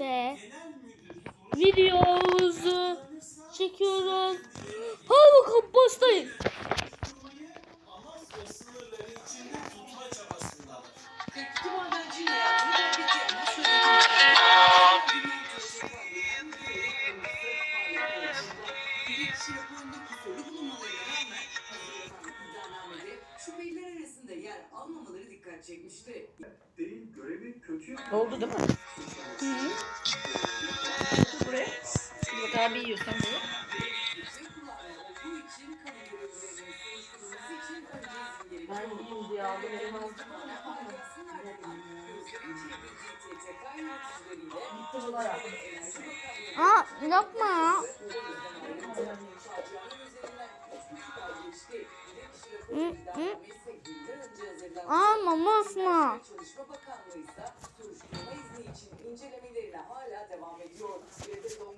birlikte videomuzu çekiyoruz. Hadi bakalım başlayın. Amasya sınırları içinde tutma çabasındalar. 42 madenciyle yaptığı bir ama söyledim. Bilirkişi raporundaki soru bulunmalarına rağmen hazırlanan iddianamede şüpheliler arasında yer almamaları dikkat çekmişti. değil görevi kötü Oldu değil mi? Hı -hı. Buraya. Bak abi yiyorsan bunu. Ben yiyeyim diye aldım. Elim aldım. Aa yapma ya. Aa mama Osman. 方面，又直接跟。